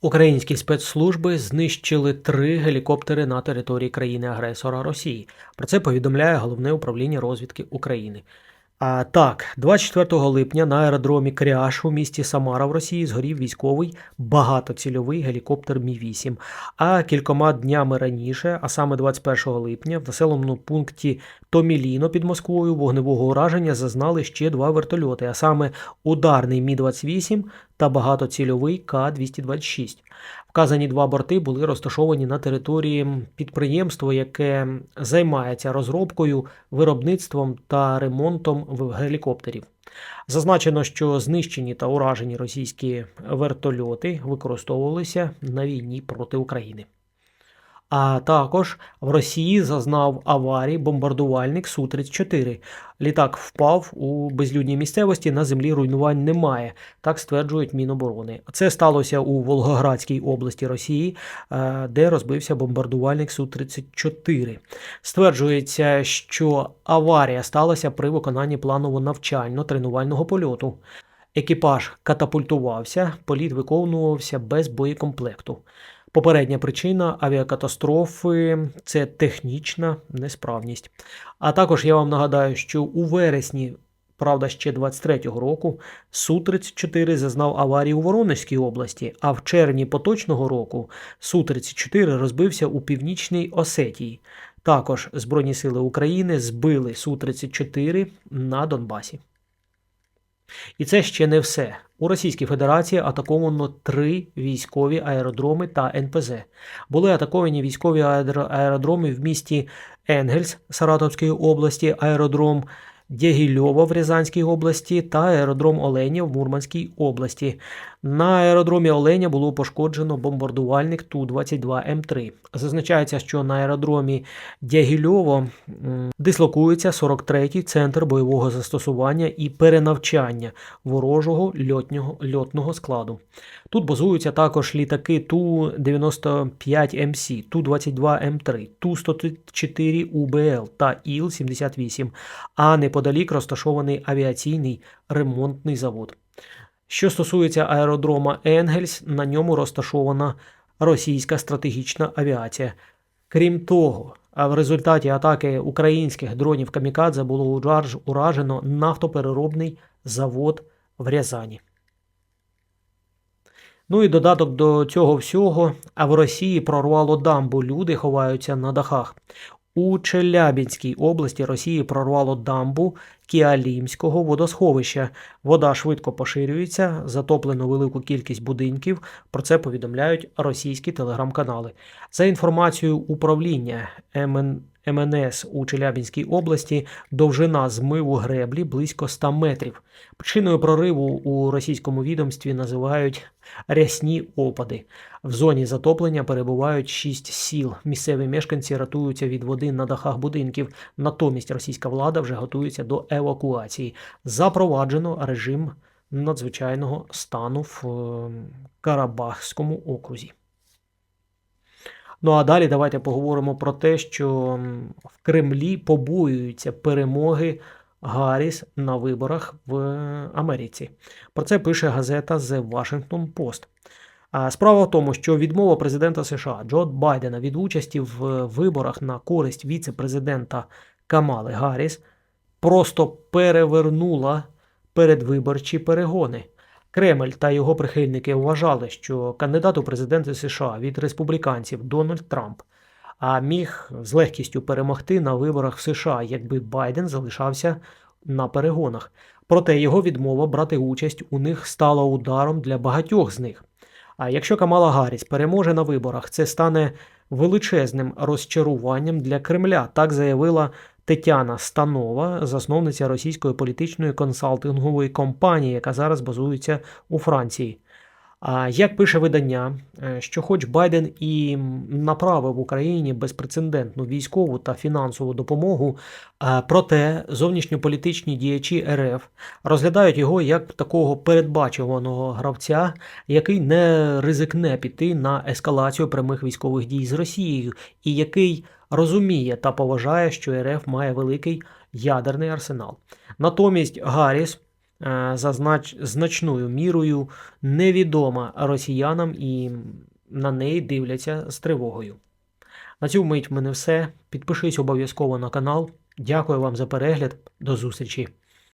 Українські спецслужби знищили три гелікоптери на території країни-агресора Росії. Про це повідомляє головне управління розвідки України. А так, 24 липня на аеродромі Кряж у місті Самара в Росії згорів військовий багатоцільовий гелікоптер Мі-8. А кількома днями раніше, а саме 21 липня, в населеному пункті Томіліно під Москвою вогневого ураження зазнали ще два вертольоти, а саме ударний Мі-28 та багатоцільовий К-226. Вказані два борти були розташовані на території підприємства, яке займається розробкою, виробництвом та ремонтом гелікоптерів. Зазначено, що знищені та уражені російські вертольоти використовувалися на війні проти України. А також в Росії зазнав аварії бомбардувальник Су-34. Літак впав у безлюдній місцевості, на землі руйнувань немає, так стверджують Міноборони. Це сталося у Волгоградській області Росії, е, де розбився бомбардувальник Су-34. Стверджується, що аварія сталася при виконанні планово навчально-тренувального польоту. Екіпаж катапультувався, політ виконувався без боєкомплекту. Попередня причина авіакатастрофи це технічна несправність. А також я вам нагадаю, що у вересні, правда, ще 23-го року, Су-34 зазнав аварії у Воронезькій області, а в червні поточного року Су-34 розбився у північній Осетії. Також Збройні сили України збили Су-34 на Донбасі. І це ще не все. У Російській Федерації атаковано три військові аеродроми та НПЗ. Були атаковані військові аеро- аеродроми в місті Енгельс Саратовської області, аеродром Дягільова в Рязанській області та аеродром Оленя в Мурманській області. На аеродромі Оленя було пошкоджено бомбардувальник Ту-22М3. Зазначається, що на аеродромі Дягільово дислокується 43-й центр бойового застосування і перенавчання ворожого льотнього, льотного складу. Тут базуються також літаки Ту-95МС, Ту-22М3, Ту-104 УБЛ та Іл-78, а неподалік розташований авіаційний ремонтний завод. Що стосується аеродрома Енгельс, на ньому розташована російська стратегічна авіація. Крім того, в результаті атаки українських дронів Камікадзе було уражено нафтопереробний завод в Рязані. Ну і додаток до цього всього, а в Росії прорвало дамбу. Люди ховаються на дахах. У Челябінській області Росії прорвало дамбу Кіалімського водосховища. Вода швидко поширюється, затоплено велику кількість будинків. Про це повідомляють російські телеграм-канали. За інформацією управління МН... МНС у Челябінській області, довжина змиву греблі близько 100 метрів. Причиною прориву у російському відомстві називають рясні опади. В зоні затоплення перебувають шість сіл. Місцеві мешканці рятуються від води на дахах будинків. Натомість російська влада вже готується до евакуації. Запроваджено режим надзвичайного стану в е, Карабахському окрузі. Ну а далі давайте поговоримо про те, що в Кремлі побоюються перемоги Гарріс на виборах в Америці. Про це пише газета The Washington Post. Справа в тому, що відмова президента США Джо Байдена від участі в виборах на користь віце-президента Камали Гарріс просто перевернула передвиборчі перегони. Кремль та його прихильники вважали, що кандидат у президенти США від республіканців Дональд Трамп а міг з легкістю перемогти на виборах в США, якби Байден залишався на перегонах. Проте його відмова брати участь у них стала ударом для багатьох з них. А якщо Камала Гарріс переможе на виборах, це стане величезним розчаруванням для Кремля, так заявила Тетяна Станова, засновниця російської політичної консалтингової компанії, яка зараз базується у Франції. Як пише видання, е, що хоч Байден і направив Україні безпрецедентну військову та фінансову допомогу, проте зовнішньополітичні діячі РФ розглядають його як такого передбачуваного гравця, який не ризикне піти на ескалацію прямих військових дій з Росією, і який розуміє та поважає, що РФ має великий ядерний арсенал. Натомість Гарріс е, за знач... значною мірою невідома росіянам і на неї дивляться з тривогою. На цю мить в мене все. Підпишись обов'язково на канал. Дякую вам за перегляд. До зустрічі!